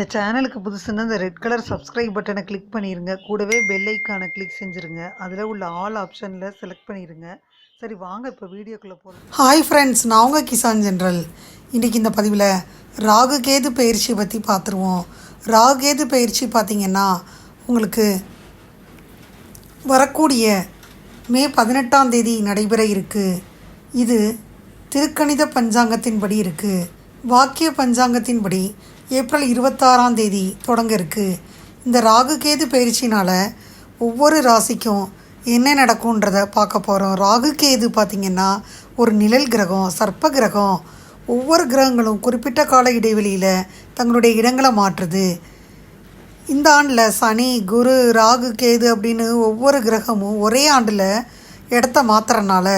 இந்த சேனலுக்கு புதுசுன்னா இந்த ரெட் கலர் சப்ஸ்கிரைப் பட்டனை கிளிக் பண்ணிடுங்க கூடவே பெல் ஐக்கானை கிளிக் செஞ்சுருங்க. அதில் உள்ள ஆல் ஆப்ஷனில் செலக்ட் பண்ணிடுங்க சரி வாங்க இப்போ வீடியோக்குள்ளே போகலாம் ஹாய் ஃப்ரெண்ட்ஸ் நான் உங்கள் கிசான் ஜென்ரல் இன்றைக்கி இந்த பதிவில் ராகு கேது பயிற்சியை பற்றி பார்த்துருவோம். ராகு கேது பயிற்சி பார்த்திங்கன்னா உங்களுக்கு வரக்கூடிய மே பதினெட்டாம் தேதி நடைபெற இருக்குது இது திருக்கணித பஞ்சாங்கத்தின்படி இருக்குது வாக்கிய பஞ்சாங்கத்தின்படி ஏப்ரல் இருபத்தாறாம் தேதி தொடங்க இருக்குது இந்த ராகு கேது பயிற்சினால் ஒவ்வொரு ராசிக்கும் என்ன நடக்கும்ன்றத பார்க்க போகிறோம் ராகு கேது பார்த்திங்கன்னா ஒரு நிழல் கிரகம் சர்ப்ப கிரகம். ஒவ்வொரு கிரகங்களும் குறிப்பிட்ட கால இடைவெளியில் தங்களுடைய இடங்களை மாற்றுது. இந்த ஆண்டில் சனி குரு ராகு கேது அப்படின்னு ஒவ்வொரு கிரகமும் ஒரே ஆண்டில் இடத்த மாத்துறனால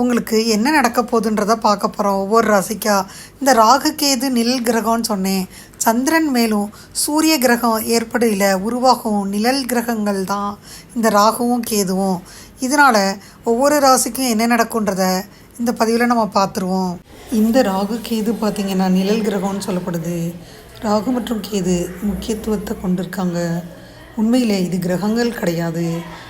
உங்களுக்கு என்ன நடக்க போகுதுன்றதை பார்க்க போகிறோம் ஒவ்வொரு ராசிக்கா. இந்த ராகு கேது நிழல் கிரகம்னு சொன்னேன். சந்திரன் மேலும் சூரிய கிரகம் ஏற்படையில் உருவாகும் நிழல் கிரகங்கள் தான் இந்த ராகுவும் கேதுவும். இதனால் ஒவ்வொரு ராசிக்கும் என்ன நடக்குன்றத இந்த பதிவில் நம்ம பார்த்துருவோம். இந்த ராகு கேது பார்த்திங்கன்னா நிழல் கிரகம்னு சொல்லப்படுது. ராகு மற்றும் கேது முக்கியத்துவத்தை கொண்டிருக்காங்க. உண்மையில் இது கிரகங்கள் கிடையாது.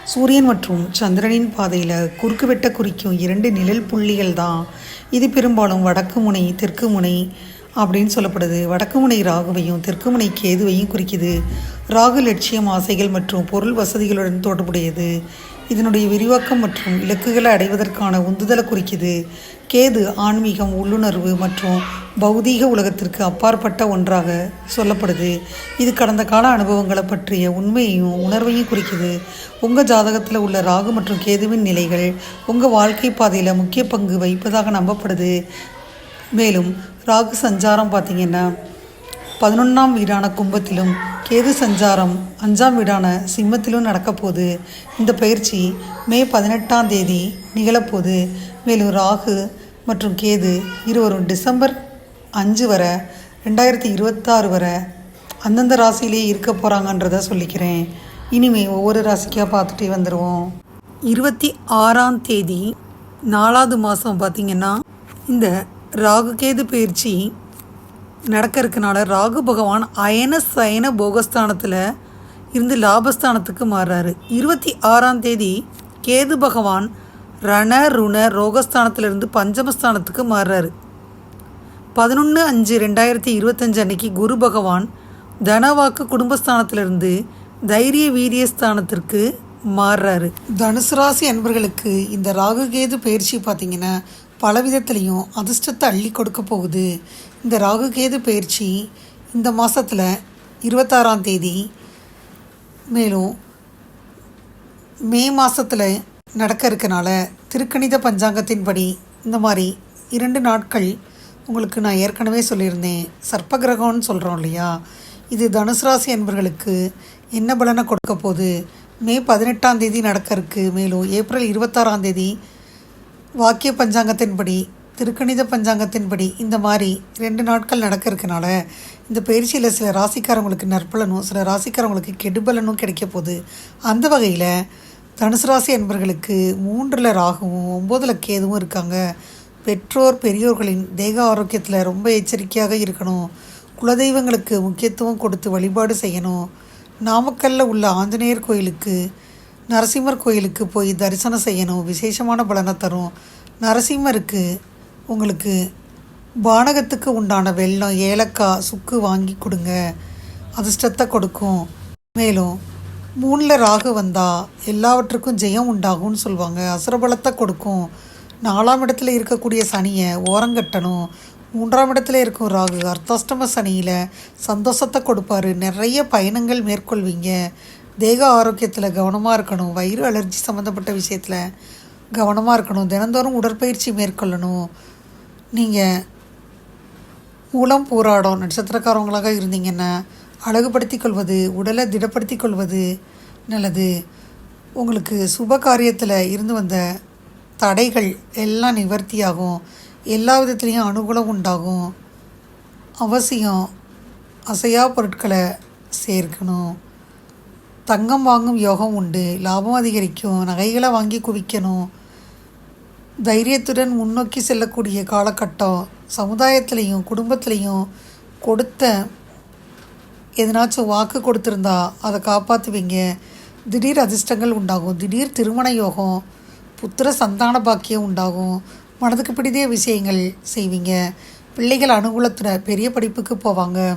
சூரியன் மற்றும் சந்திரனின் பாதையில் குறுக்கு வெட்ட குறிக்கும் இரண்டு நிழல் புள்ளிகள் தான். இது பெரும்பாலும் வடக்கு முனை தெற்கு முனை அப்படின்னு சொல்லப்படுது. வடக்கு முனை ராகுவையும் தெற்கு முனை கேதுவையும் குறிக்குது. ராகு லட்சியம் ஆசைகள் மற்றும் பொருள் வசதிகளுடன் தொடர்புடையது. இதனுடைய விரிவாக்கம் மற்றும் இலக்குகளை அடைவதற்கான உந்துதலை குறிக்குது. கேது ஆன்மீகம் உள்ளுணர்வு மற்றும் பௌதீக உலகத்திற்கு அப்பாற்பட்ட ஒன்றாக சொல்லப்படுது. இது கடந்த கால அனுபவங்களை பற்றிய உண்மையையும் உணர்வையும் குறிக்குது. உங்கள் ஜாதகத்தில் உள்ள ராகு மற்றும் கேதுவின் நிலைகள் உங்கள் வாழ்க்கை பாதையில் முக்கிய பங்கு வகிப்பதாக நம்பப்படுது. மேலும் ராகு சஞ்சாரம் பார்த்திங்கன்னா பதினொன்றாம் வீடான கும்பத்திலும் கேது சஞ்சாரம் அஞ்சாம் வீடான சிம்மத்திலும் நடக்கப்போகுது இந்த பயிற்சி மே பதினெட்டாம் தேதி நிகழப்போகுது மேலும் ராகு மற்றும் கேது இருவரும் டிசம்பர் அஞ்சு வரை ரெண்டாயிரத்தி இருபத்தாறு வரை அந்தந்த ராசியிலே இருக்க போகிறாங்கன்றத சொல்லிக்கிறேன். இனிமே ஒவ்வொரு ராசிக்காக பார்த்துட்டே வந்துடுவோம் இருபத்தி ஆறாம் தேதி நாலாவது மாதம் பார்த்திங்கன்னா இந்த ராகு கேது பயிற்சி நடக்க இருக்கனால ராகு பகவான் அயன சயன போகஸ்தானத்தில் இருந்து லாபஸ்தானத்துக்கு மாறுறாரு. இருபத்தி ஆறாம் தேதி கேது பகவான் ரண ருண ரோகஸ்தானத்திலிருந்து பஞ்சமஸ்தானத்துக்கு மாறுறாரு. பதினொன்று அஞ்சு ரெண்டாயிரத்தி இருபத்தஞ்சு அன்னைக்கு குரு பகவான் தனவாக்கு குடும்பஸ்தானத்திலிருந்து தைரிய வீரியஸ்தானத்திற்கு மாறுறாரு. தனுசு ராசி அன்பர்களுக்கு இந்த ராகு கேது பயிற்சி பார்த்தீங்கன்னா பல விதத்துலேயும் அதிர்ஷ்டத்தை அள்ளி கொடுக்க போகுது. இந்த ராகு கேது பயிற்சி இந்த மாதத்தில் இருபத்தாறாம் தேதி. மேலும் மே மாதத்தில் நடக்க இருக்கனால திருக்கணித பஞ்சாங்கத்தின்படி இந்த மாதிரி இரண்டு நாட்கள் உங்களுக்கு நான் ஏற்கனவே சொல்லியிருந்தேன். சர்ப்ப கிரகம்னு சொல்கிறோம் இல்லையா? இது தனுசு ராசி என்பர்களுக்கு என்ன பலனை கொடுக்க போகுது? மே பதினெட்டாம் தேதி நடக்க இருக்கு மேலும் ஏப்ரல் இருபத்தாறாம் தேதி வாக்கிய பஞ்சாங்கத்தின்படி திருக்கணித பஞ்சாங்கத்தின்படி இந்த மாதிரி ரெண்டு நாட்கள் நடக்க இருக்கனால இந்த பயிற்சியில் சில ராசிக்காரங்களுக்கு நற்பலனும் சில ராசிக்காரங்களுக்கு கெடுபலனும் கிடைக்க போகுது. அந்த வகையில் தனுசு ராசி என்பர்களுக்கு மூன்றில் ராகுவும் ஒம்போதில் கேதுவும் இருக்காங்க. பெற்றோர் பெரியோர்களின் தேக ஆரோக்கியத்தில் ரொம்ப எச்சரிக்கையாக இருக்கணும். குலதெய்வங்களுக்கு முக்கியத்துவம் கொடுத்து வழிபாடு செய்யணும். நாமக்கல்லில் உள்ள ஆஞ்சநேயர் கோயிலுக்கு நரசிம்மர் கோயிலுக்கு போய் தரிசனம் செய்யணும் விசேஷமான பலனை தரும். நரசிம்மருக்கு உங்களுக்கு பானகத்துக்கு உண்டான வெள்ளம் ஏலக்காய் சுக்கு வாங்கி கொடுங்க. அதிர்ஷ்டத்தை கொடுக்கும். மேலும் மூணில் ராகு வந்தால் எல்லாவற்றுக்கும் ஜெயம் உண்டாகும்னு சொல்லுவாங்க அசுரபலத்தை கொடுக்கும். நாலாம் இடத்துல இருக்கக்கூடிய சனியை ஓரங்கட்டணும் மூன்றாம் இடத்துல இருக்கும் ராகு அர்த்தாஷ்டம சனியில் சந்தோஷத்தை கொடுப்பாரு. நிறைய பயணங்கள் மேற்கொள்வீங்க. தேக ஆரோக்கியத்தில் கவனமாக இருக்கணும். வயிறு அலர்ஜி சம்மந்தப்பட்ட விஷயத்தில் கவனமாக இருக்கணும். தினந்தோறும் உடற்பயிற்சி மேற்கொள்ளணும். நீங்கள் மூலம் போராடும். நட்சத்திரக்காரவங்களாக இருந்தீங்கன்னா அழகுபடுத்தி கொள்வது உடலை திடப்படுத்தி கொள்வது நல்லது. உங்களுக்கு சுப காரியத்தில் இருந்து வந்த தடைகள் எல்லாம் நிவர்த்தியாகும். எல்லா விதத்துலேயும் அனுகூலம் உண்டாகும். அவசியம் அசையா பொருட்களை சேர்க்கணும். தங்கம் வாங்கும் யோகம் உண்டு லாபம் அதிகரிக்கும் நகைகளை வாங்கி குவிக்கணும். தைரியத்துடன் முன்னோக்கி செல்லக்கூடிய காலகட்டம் சமுதாயத்துலேயும் குடும்பத்துலேயும் கொடுத்த எதனாச்சும் வாக்கு கொடுத்துருந்தா அதை காப்பாற்றுவீங்க திடீர் அதிர்ஷ்டங்கள் உண்டாகும். திடீர் திருமண யோகம் புத்திர சந்தான பாக்கியம் உண்டாகும். மனதுக்கு பிடித்த விஷயங்கள் செய்வீங்க. பிள்ளைகள் அனுகூலத்தில் பெரிய படிப்புக்கு போவாங்க.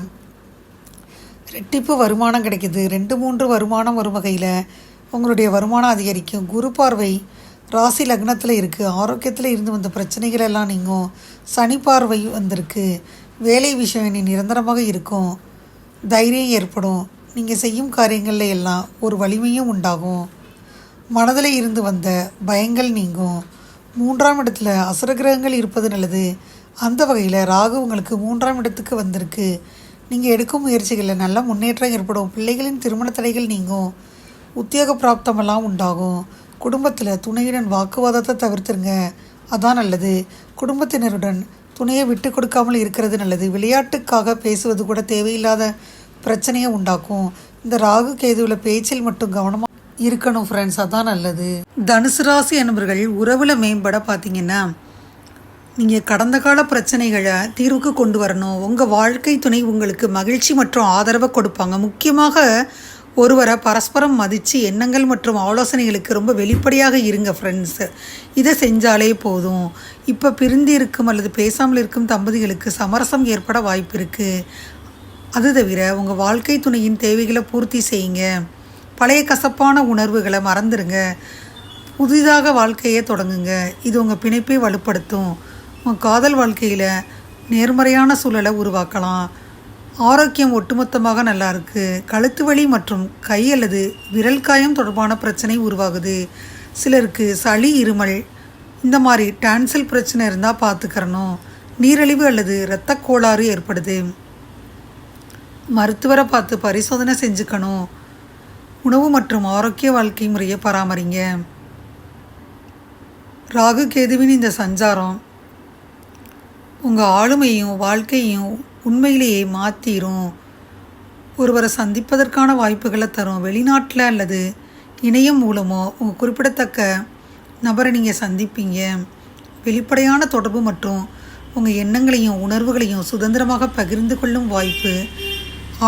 ரெட்டிப்பு வருமானம் கிடைக்குது. ரெண்டு மூன்று வருமானம் வரும் வகையில் உங்களுடைய வருமானம் அதிகரிக்கும். குரு பார்வை ராசி லக்னத்தில் இருக்குது ஆரோக்கியத்தில் இருந்து வந்த பிரச்சனைகள் எல்லாம் நீங்கும். சனி பார்வை வந்திருக்கு. வேலை விஷயம் நீ நிரந்தரமாக இருக்கும். தைரியம் ஏற்படும். நீங்கள் செய்யும் காரியங்களில் எல்லாம் ஒரு வலிமையும் உண்டாகும். மனதில் இருந்து வந்த பயங்கள் நீங்கும். மூன்றாம் இடத்துல அசுரகிரகங்கள் இருப்பது நல்லது. அந்த வகையில் ராகு உங்களுக்கு மூன்றாம் இடத்துக்கு வந்திருக்கு. நீங்கள் எடுக்கும் முயற்சிகளில் நல்ல முன்னேற்றம் ஏற்படும். பிள்ளைகளின் திருமண தடைகள் நீங்கும். உத்தியோக பிராப்தமெல்லாம் உண்டாகும். குடும்பத்தில் துணையுடன் வாக்குவாதத்தை தவிர்த்துருங்க. அதான் நல்லது. குடும்பத்தினருடன் துணையை விட்டு கொடுக்காமல் இருக்கிறது நல்லது. விளையாட்டுக்காக பேசுவது கூட தேவையில்லாத பிரச்சனையை உண்டாக்கும். இந்த ராகு கேதுவில் பேச்சில் மட்டும் கவனமாக இருக்கணும் ஃப்ரெண்ட்ஸ் அதான் நல்லது. தனுசு ராசி என்பவர்கள் உறவில் மேம்பட பார்த்தீங்கன்னா நீங்கள் கடந்த கால பிரச்சனைகளை தீர்வுக்கு கொண்டு வரணும். உங்கள் வாழ்க்கை துணை உங்களுக்கு மகிழ்ச்சி மற்றும் ஆதரவை கொடுப்பாங்க. முக்கியமாக ஒருவரை பரஸ்பரம் மதித்து எண்ணங்கள் மற்றும் ஆலோசனைகளுக்கு ரொம்ப வெளிப்படையாக இருங்க ஃப்ரெண்ட்ஸு இதை செஞ்சாலே போதும். இப்போ பிரிந்து இருக்கும் அல்லது பேசாமல் இருக்கும் தம்பதிகளுக்கு சமரசம் ஏற்பட வாய்ப்பு இருக்குது அது தவிர உங்கள் வாழ்க்கை துணையின் தேவைகளை பூர்த்தி செய்யுங்க. பழைய கசப்பான உணர்வுகளை மறந்துடுங்க புதிதாக வாழ்க்கையை தொடங்குங்க. இது உங்கள் பிணைப்பை வலுப்படுத்தும். உன் காதல் வாழ்க்கையில் நேர்மறையான சூழலை உருவாக்கலாம். ஆரோக்கியம் ஒட்டுமொத்தமாக நல்லா இருக்குது கழுத்து வலி மற்றும் கை அல்லது விரல் காயம் தொடர்பான பிரச்சனை உருவாகுது. சிலருக்கு சளி இருமல் இந்த மாதிரி டான்சல் பிரச்சனை இருந்தால் பார்த்துக்கிறணும் நீரிழிவு அல்லது இரத்த கோளாறு ஏற்படுது. மருத்துவரை பார்த்து பரிசோதனை செஞ்சுக்கணும். உணவு மற்றும் ஆரோக்கிய வாழ்க்கை முறையை பராமரிங்க. ராகு கேதுவின் இந்த சஞ்சாரம் உங்கள் ஆளுமையும் வாழ்க்கையும் உண்மையிலேயே மாற்றிரும் ஒருவரை சந்திப்பதற்கான வாய்ப்புகளை தரும். வெளிநாட்டில் அல்லது இணையம் மூலமோ உங்கள் குறிப்பிடத்தக்க நபரை நீங்கள் சந்திப்பீங்க. வெளிப்படையான தொடர்பு மற்றும் உங்கள் எண்ணங்களையும் உணர்வுகளையும் சுதந்திரமாக பகிர்ந்து கொள்ளும் வாய்ப்பு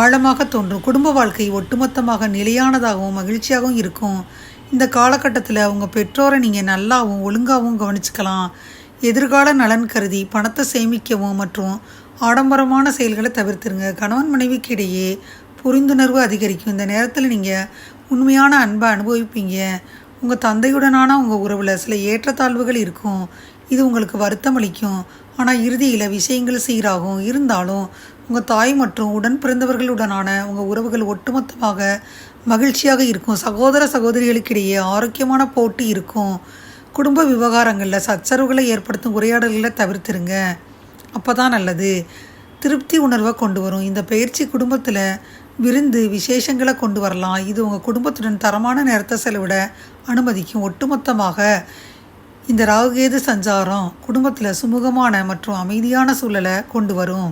ஆழமாக தோன்றும். குடும்ப வாழ்க்கை ஒட்டுமொத்தமாக நிலையானதாகவும் மகிழ்ச்சியாகவும் இருக்கும். இந்த காலகட்டத்தில் உங்கள் பெற்றோரை நீங்கள் நல்லாவும் ஒழுங்காகவும் கவனிச்சுக்கலாம். எதிர்கால நலன் கருதி பணத்தை சேமிக்கவும் மற்றும் ஆடம்பரமான செயல்களை தவிர்த்துருங்க. கணவன் மனைவிக்கு இடையே புரிந்துணர்வு அதிகரிக்கும். இந்த நேரத்தில் நீங்கள் உண்மையான அன்பை அனுபவிப்பீங்க. உங்கள் தந்தையுடனான உங்கள் உறவில் சில ஏற்றத்தாழ்வுகள் இருக்கும். இது உங்களுக்கு வருத்தம் அளிக்கும். ஆனால் இறுதியில் விஷயங்கள் சீராகும். இருந்தாலும் உங்கள் தாய் மற்றும் உடன் பிறந்தவர்களுடனான உங்கள் உறவுகள் ஒட்டுமொத்தமாக மகிழ்ச்சியாக இருக்கும். சகோதர சகோதரிகளுக்கிடையே ஆரோக்கியமான போட்டி இருக்கும். குடும்ப விவகாரங்களில் சச்சரவுகளை ஏற்படுத்தும் உரையாடல்களை தவிர்த்துருங்க. அப்போ தான் நல்லது. திருப்தி உணர்வை கொண்டு வரும். இந்த பயிற்சி குடும்பத்தில் விருந்து விசேஷங்களை கொண்டு வரலாம். இது உங்கள் குடும்பத்துடன் தரமான நேரத்தை செலவிட அனுமதிக்கும். ஒட்டுமொத்தமாக இந்த ராகுகேது சஞ்சாரம் குடும்பத்தில் சுமூகமான மற்றும் அமைதியான சூழலை கொண்டு வரும்.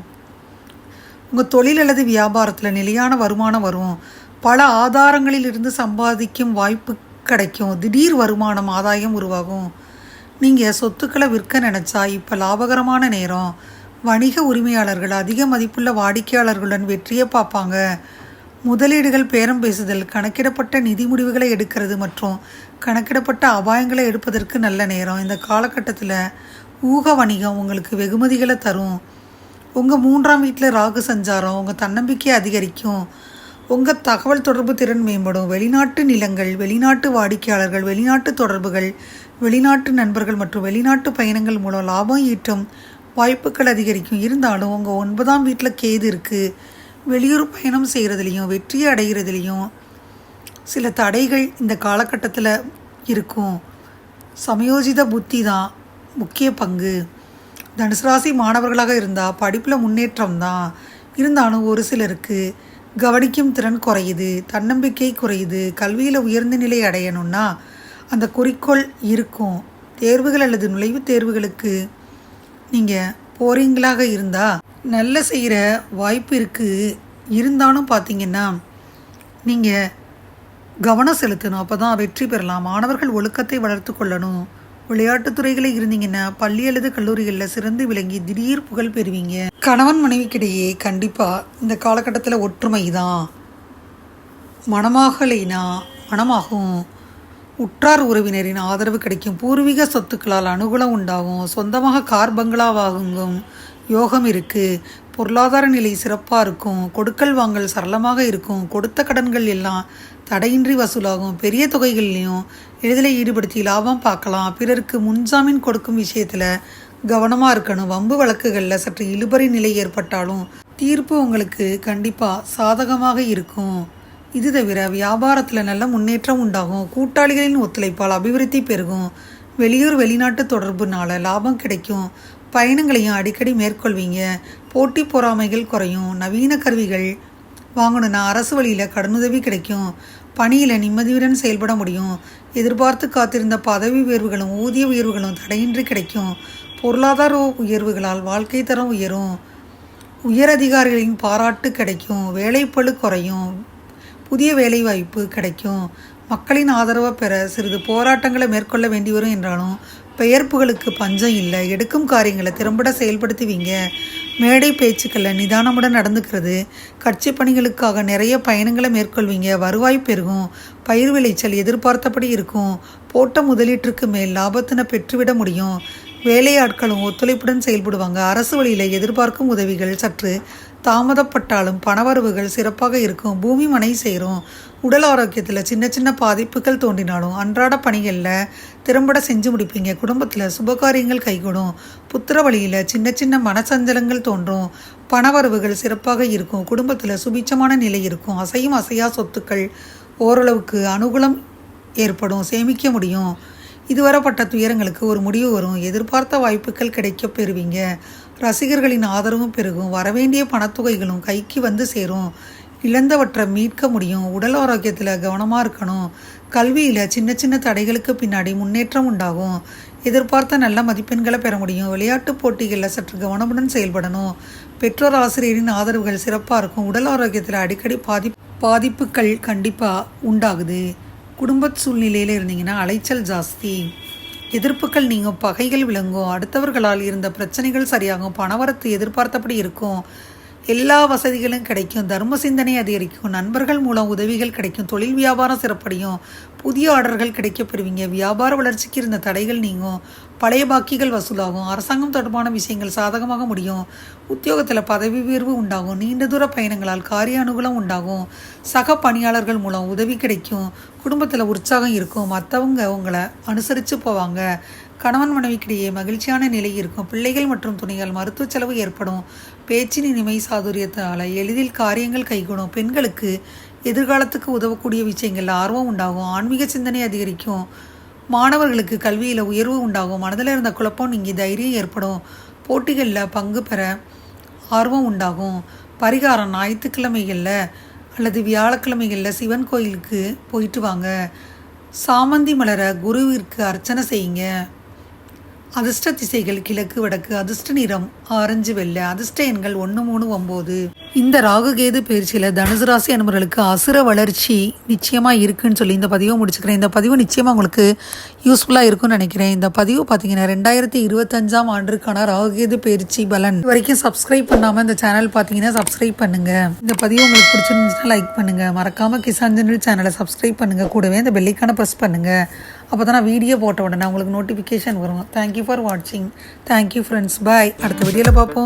உங்கள் தொழில் அல்லது வியாபாரத்தில் நிலையான வருமானம் வரும். பல ஆதாரங்களில் இருந்து சம்பாதிக்கும் வாய்ப்பு கிடைக்கும். திடீர் வருமானம் ஆதாயம் உருவாகும். நீங்கள் சொத்துக்களை விற்க நினச்சா இப்போ லாபகரமான நேரம். வணிக உரிமையாளர்கள் அதிக மதிப்புள்ள வாடிக்கையாளர்களுடன் வெற்றியை பார்ப்பாங்க. முதலீடுகள் பேரம் பேசுதல் கணக்கிடப்பட்ட நிதி முடிவுகளை எடுக்கிறது மற்றும் கணக்கிடப்பட்ட அபாயங்களை எடுப்பதற்கு நல்ல நேரம். இந்த காலகட்டத்தில் ஊக வணிகம் உங்களுக்கு வெகுமதிகளை தரும். உங்கள் மூன்றாம் வீட்டில் ராகு சஞ்சாரம் உங்கள் தன்னம்பிக்கை அதிகரிக்கும். உங்கள் தகவல் தொடர்பு திறன் மேம்படும். வெளிநாட்டு நிலங்கள் வெளிநாட்டு வாடிக்கையாளர்கள் வெளிநாட்டு தொடர்புகள் வெளிநாட்டு நண்பர்கள் மற்றும் வெளிநாட்டு பயணங்கள் மூலம் லாபம் ஈட்டும் வாய்ப்புகள் அதிகரிக்கும். இருந்தாலும் உங்கள் ஒன்பதாம் வீட்டில் கேது இருக்குது வெளியூர் பயணம் செய்கிறதுலையும் வெற்றியை அடைகிறதுலையும் சில தடைகள் இந்த காலகட்டத்தில் இருக்கும். சமயோஜித புத்தி தான் முக்கிய பங்கு. தனுசு ராசி மாணவர்களாக இருந்தால் படிப்பில் முன்னேற்றம் தான். இருந்தாலும் ஒரு சிலருக்கு கவனிக்கும் திறன் குறையுது தன்னம்பிக்கை குறையுது கல்வியில் உயர்ந்த நிலை அடையணும்னா அந்த குறிக்கோள் இருக்கும். தேர்வுகள் அல்லது நுழைவுத் தேர்வுகளுக்கு நீங்கள் போறீங்களாக இருந்தால் நல்ல செய்கிற வாய்ப்பு இருக்குது இருந்தாலும் பார்த்தீங்கன்னா நீங்கள் கவனம் செலுத்தணும். அப்போ தான் வெற்றி பெறலாம். மாணவர்கள் ஒழுக்கத்தை வளர்த்து கொள்ளணும். விளையாட்டுத்துறைகளை இருந்தீங்கன்னா பள்ளி அல்லது கல்லூரிகளில் சிறந்து விளங்கி திடீர் புகழ் பெறுவீங்க. கணவன் மனைவிக்கிடையே கண்டிப்பாக இந்த காலகட்டத்தில் ஒற்றுமை தான். மணமாகலைனா மணமாகும். உற்றார் உறவினரின் ஆதரவு கிடைக்கும். பூர்வீக சொத்துக்களால் அனுகூலம் உண்டாகும். சொந்தமாக கார் பங்களாவாகுங்கும் யோகம் இருக்குது பொருளாதார நிலை சிறப்பாக இருக்கும். கொடுக்கல் வாங்கல் சரளமாக இருக்கும். கொடுத்த கடன்கள் எல்லாம் தடையின்றி வசூலாகும். பெரிய தொகைகள்லையும் எளிதில் ஈடுபடுத்தி லாபம் பார்க்கலாம். பிறருக்கு முன்ஜாமீன் கொடுக்கும் விஷயத்தில் கவனமாக இருக்கணும். வம்பு வழக்குகளில் சற்று இழுபறி நிலை ஏற்பட்டாலும் தீர்ப்பு உங்களுக்கு கண்டிப்பாக சாதகமாக இருக்கும். இது தவிர வியாபாரத்தில் நல்ல முன்னேற்றம் உண்டாகும். கூட்டாளிகளின் ஒத்துழைப்பால் அபிவிருத்தி பெருகும். வெளியூர் வெளிநாட்டு தொடர்புனால லாபம் கிடைக்கும். பயணங்களையும் அடிக்கடி மேற்கொள்வீங்க. போட்டி பொறாமைகள் குறையும். நவீன கருவிகள் வாங்கணும்னா அரசு வழியில் கடனுதவி கிடைக்கும். பணியில் நிம்மதியுடன் செயல்பட முடியும். எதிர்பார்த்து காத்திருந்த பதவி உயர்வுகளும் ஊதிய உயர்வுகளும் தடையின்றி கிடைக்கும். பொருளாதார உயர்வுகளால் வாழ்க்கை தரம் உயரும். உயர் அதிகாரிகளின் பாராட்டு கிடைக்கும். வேலைப்பழு குறையும். புதிய வேலைவாய்ப்பு கிடைக்கும். மக்களின் ஆதரவை பெற சிறிது போராட்டங்களை மேற்கொள்ள வேண்டி வரும் என்றாலும் பெயர்ப்புகளுக்கு பஞ்சம் இல்லை. எடுக்கும் காரியங்களை திறம்பட செயல்படுத்துவீங்க. மேடை பேச்சுக்களில் நிதானமுடன் நடந்துக்கிறது. கட்சி பணிகளுக்காக நிறைய பயணங்களை மேற்கொள்வீங்க. வருவாய் பெருகும். பயிர் விளைச்சல் எதிர்பார்த்தபடி இருக்கும். போட்ட முதலீட்டிற்கு மேல் லாபத்தினை பெற்றுவிட முடியும். வேலையாட்களும் ஒத்துழைப்புடன் செயல்படுவாங்க. அரசு வழியில் எதிர்பார்க்கும் உதவிகள் சற்று தாமதப்பட்டாலும் பணவரவுகள் சிறப்பாக இருக்கும். பூமி மனை சேரும். உடல் ஆரோக்கியத்தில் சின்ன சின்ன பாதிப்புகள் தோன்றினாலும் அன்றாட பணிகளில் திறம்பட செஞ்சு முடிப்பீங்க. குடும்பத்தில் சுபகாரியங்கள் கைகூடும். புத்திர வழியில் சின்ன சின்ன மனசஞ்சலங்கள் தோன்றும். பணவரவுகள் சிறப்பாக இருக்கும். குடும்பத்தில் சுபிச்சமான நிலை இருக்கும். அசையும் அசையா சொத்துக்கள் ஓரளவுக்கு அனுகூலம் ஏற்படும். சேமிக்க முடியும். இதுவரைப்பட்ட துயரங்களுக்கு ஒரு முடிவு வரும். எதிர்பார்த்த வாய்ப்புகள் கிடைக்க பெறுவீங்க. ரசிகர்களின் ஆதரவும் பெருகும். வரவேண்டிய பணத்தொகைகளும் கைக்கு வந்து சேரும். இழந்தவற்றை மீட்க முடியும். உடல் ஆரோக்கியத்தில் கவனமாக இருக்கணும். கல்வியில் சின்ன சின்ன தடைகளுக்கு பின்னாடி முன்னேற்றம் உண்டாகும். எதிர்பார்த்த நல்ல மதிப்பெண்களை பெற முடியும். விளையாட்டுப் போட்டிகளில் சற்று கவனமுடன் செயல்படணும். பெற்றோர் ஆசிரியரின் ஆதரவுகள் சிறப்பாக இருக்கும். உடல் ஆரோக்கியத்தில் அடிக்கடி பாதி பாதிப்புகள் கண்டிப்பாக உண்டாகுது. குடும்ப சூழ்நிலையில் இருந்தீங்கன்னா அலைச்சல் ஜாஸ்தி. எதிர்ப்புகள் நீங்கும் பகைகள் விளங்கும். அடுத்தவர்களால் இருந்த பிரச்சனைகள் சரியாகும். பணவரத்து எதிர்பார்த்தபடி இருக்கும். எல்லா வசதிகளும் கிடைக்கும். தர்ம சிந்தனை அதிகரிக்கும். நண்பர்கள் மூலம் உதவிகள் கிடைக்கும். தொழில் வியாபாரம் சிறப்படையும். புதிய ஆர்டர்கள் கிடைக்க பெறுவீங்க வியாபார வளர்ச்சிக்கு இருந்த தடைகள் நீங்கும். பழைய பாக்கிகள் வசூலாகும். அரசாங்கம் தொடர்பான விஷயங்கள் சாதகமாக முடியும். உத்தியோகத்தில் பதவி உயர்வு உண்டாகும். நீண்ட தூர பயணங்களால் காரிய அனுகூலம் உண்டாகும். சக பணியாளர்கள் மூலம் உதவி கிடைக்கும். குடும்பத்தில் உற்சாகம் இருக்கும். மற்றவங்க உங்களை அனுசரித்து போவாங்க. கணவன் மனைவிக்கிடையே மகிழ்ச்சியான நிலை இருக்கும். பிள்ளைகள் மற்றும் துணையால் மருத்துவ செலவு ஏற்படும். பேச்சின் இனிமை சாதுரியத்தால் எளிதில் காரியங்கள் கைகூடும். பெண்களுக்கு எதிர்காலத்துக்கு உதவக்கூடிய விஷயங்கள் ஆர்வம் உண்டாகும். ஆன்மீக சிந்தனை அதிகரிக்கும். மாணவர்களுக்கு கல்வியில் உயர்வு உண்டாகும். மனதில் இருந்த குழப்பம் நீங்கி தைரியம் ஏற்படும். போட்டிகளில் பங்கு பெற ஆர்வம் உண்டாகும். பரிகாரம் ஞாயிற்றுக்கிழமைகளில் அல்லது வியாழக்கிழமைகளில் சிவன் கோயிலுக்கு போயிட்டு வாங்க. சாமந்தி மலரை குருவிற்கு அர்ச்சனை செய்யுங்க. அதிர்ஷ்ட திசைகள் கிழக்கு வடக்கு அதிர்ஷ்ட நிறம். ஆரஞ்சு வெள்ளை அதிர்ஷ்ட எண்கள் ஒன்று மூணு ஒம்பது. இந்த ராகுகேது பயிற்சியில் தனுசு ராசி அன்பர்களுக்கு அசுர வளர்ச்சி நிச்சயமாக இருக்குன்னு சொல்லி இந்த பதிவை முடிச்சுக்கிறேன். இந்த பதிவு நிச்சயமாக உங்களுக்கு யூஸ்ஃபுல்லாக இருக்கும்னு நினைக்கிறேன். இந்த பதிவு பார்த்தீங்கன்னா ரெண்டாயிரத்தி இருபத்தஞ்சாம் ஆண்டுக்கான ராகுகேது பயிற்சி பலன். இது வரைக்கும் சப்ஸ்கிரைப் பண்ணாமல் இந்த சேனல் பார்த்தீங்கன்னா சப்ஸ்கிரைப் பண்ணுங்கள் இந்த பதிவு உங்களுக்கு பிடிச்சிருந்துச்சுன்னா லைக் பண்ணுங்கள் மறக்காமல் கிசான் ஜெனரல் சேனலை சப்ஸ்கிரைப் பண்ணுங்கள் கூடவே இந்த பெல்லைக்கான ப்ரெஸ் பண்ணுங்கள் அப்போ தான் நான் வீடியோ போட்ட உடனே உங்களுக்கு நோட்டிஃபிகேஷன் வரும். தேங்க்யூ ஃபார் வாட்சிங் தேங்க்யூ ஃப்ரெண்ட்ஸ் பாய் அடுத்த ఐడియాల పాపం.